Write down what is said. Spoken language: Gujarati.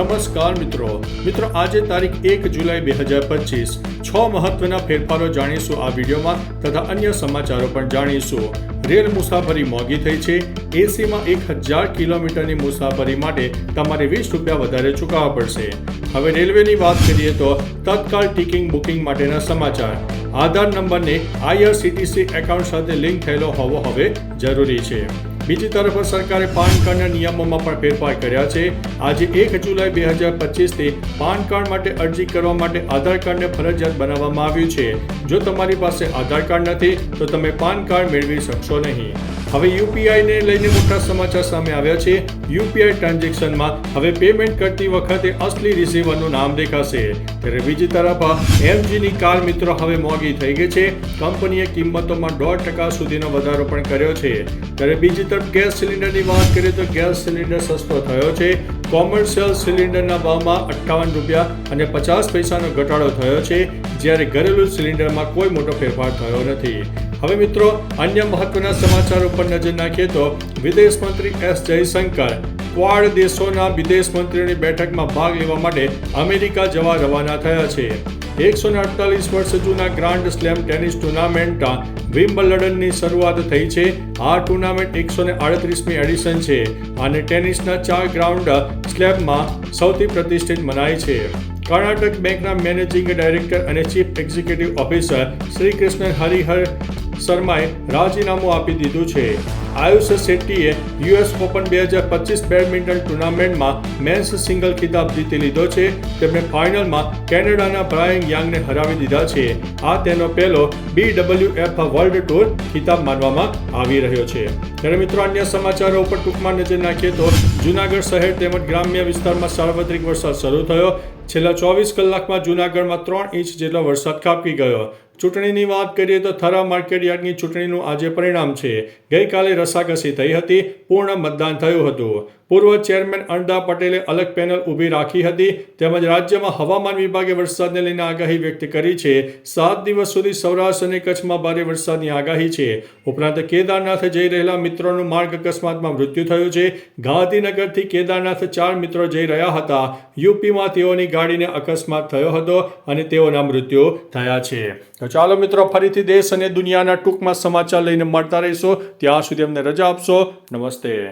નમસ્કાર મિત્રો. મિત્રો, આજે તારીખ એક જુલાઈ બે હજાર પચીસ. છ મહત્વના ફેરફારો જાણીશું આ વિડીયોમાં તથા અન્ય સમાચારો પણ જાણીશું. રેલ મુસાફરી મોંઘી થઈ છે. એસીમાં એક હજાર કિલોમીટરની મુસાફરી માટે તમારે વીસ રૂપિયા વધારે ચૂકવવા પડશે. હવે રેલવેની વાત કરીએ તો તત્કાલ ટિકિંગ બુકિંગ માટેના સમાચાર. આધાર નંબરને આઈઆરસીટીસી એકાઉન્ટ સાથે લિંક થયેલો હોવો હવે જરૂરી છે. બીજી તરફ સરકારે પાન કાર્ડના નિયમોમાં પણ ફેરફાર કર્યા છે. આજે એક જુલાઈ બે હજાર પચીસથી પાન કાર્ડ માટે અરજી કરવા માટે આધાર કાર્ડને ફરજિયાત બનાવવામાં આવ્યું છે. જો તમારી પાસે આધાર કાર્ડ નથી, તો તમે પાન કાર્ડ મેળવી શકશો નહીં. હવે યુપીઆઈને લઈને મોટા સમાચાર સામે આવ્યા છે. યુપીઆઈ ટ્રાન્ઝેક્શનમાં હવે પેમેન્ટ કરતી વખતે અસલી રિસીવરનું નામ દેખાશે. ત્યારે બીજી તરફ, એમજીની કાર મિત્રો હવે મોંઘી થઈ ગઈ છે. કંપનીએ કિંમતોમાં દોઢ ટકા સુધીનો વધારો પણ કર્યો છે. ત્યારે બીજી તરફ, ગેસ સિલિન્ડરની વાત કરીએ તો ગેસ સિલિન્ડર સસ્તો થયો છે. કોમર્શિયલ સિલિન્ડરના ભાવમાં અઠ્ઠાવન રૂપિયા અને પચાસ પૈસાનો ઘટાડો થયો છે. જ્યારે ઘરેલું સિલિન્ડરમાં કોઈ મોટો ફેરફાર થયો નથી. હવે મિત્રો, અન્ય મહત્વના સમાચાર ઉપર નજર નાખીએ તો વિદેશ મંત્રી એસ જયશંકર ક્વાડ દેશોના વિદેશ મંત્રીઓની બેઠકમાં ભાગ લેવા માટે અમેરિકા જવા રવાના થયા છે. એકસો ને અડતાલીસ વર્ષ જૂના ગ્રાન્ડ સ્લેમ ટેનિસ ટુર્નામેન્ટ વિમ્બલડનની શરૂઆત થઈ છે. આ ટુર્નામેન્ટ એકસો ને આડત્રીસમી એડિશન છે અને ટેનિસના ચાર ગ્રાઉન્ડ સ્લેબમાં સૌથી પ્રતિષ્ઠિત મનાય છે. કર્ણાટક બેંકના મેનેજિંગ ડાયરેક્ટર અને chief executive officer Shri Krishna Harihara શર્માએ રાજીનામું આપી દીધું છે. આયુષ શેટ્ટીએ યુએસ ઓપન બે હજાર પચીસ બેડમિન્ટન ટુર્નામેન્ટમાં મેન્સ સિંગલ ખિતાબ જીતી લીધો છે. તેમણે ફાઇનલમાં કેનેડાના બ્રાયન યાંગને હરાવી દીધા છે. આ તેનો પહેલો B W F world tour ખિતાબ માનવામાં આવી રહ્યો છે. ત્યારે મિત્રો, અન્ય સમાચારો ઉપર ટૂંકમાં નજર નાખીએ તો જૂનાગઢ શહેર તેમજ ગ્રામ્ય વિસ્તારમાં સાર્વત્રિક વરસાદ શરૂ થયો. છેલ્લા ચોવીસ કલાકમાં જૂનાગઢમાં ત્રણ ઇંચ જેટલો વરસાદ કાપી ગયો. ચૂંટણીની વાત કરીએ તો થરા માર્કેટ યાર્ડની ચૂંટણીનું આજે પરિણામ છે. ગઈકાલે રસાકસી થઈ હતી પૂર્ણ મતદાન થયું હતું. પૂર્વ ચેરમેન અણદા પટેલે અલગ પેનલ ઊભી રાખી હતી તેમજ રાજ્યમાં હવામાન વિભાગે વરસાદને લઈને આગાહી વ્યક્ત કરી છે. સાત દિવસ સુધી સૌરાષ્ટ્ર અને કચ્છમાં ભારે વરસાદની આગાહી છે. ઉપરાંત કેદારનાથ જઈ રહેલા મિત્રોનું માર્ગ અકસ્માતમાં મૃત્યુ થયું છે. ગાંધીનગરથી કેદારનાથ ચાર મિત્રો જઈ રહ્યા હતા. યુપીમાં તેઓની ગાડીને અકસ્માત થયો હતો અને તેઓના મૃત્યુ થયા છે. તો ચાલો મિત્રો, ફરીથી દેશ અને દુનિયાના ટૂંકમાં સમાચાર લઈને મળતા રહીશું. ત્યાં સુધી અમને રજા આપશો. નમસ્તે.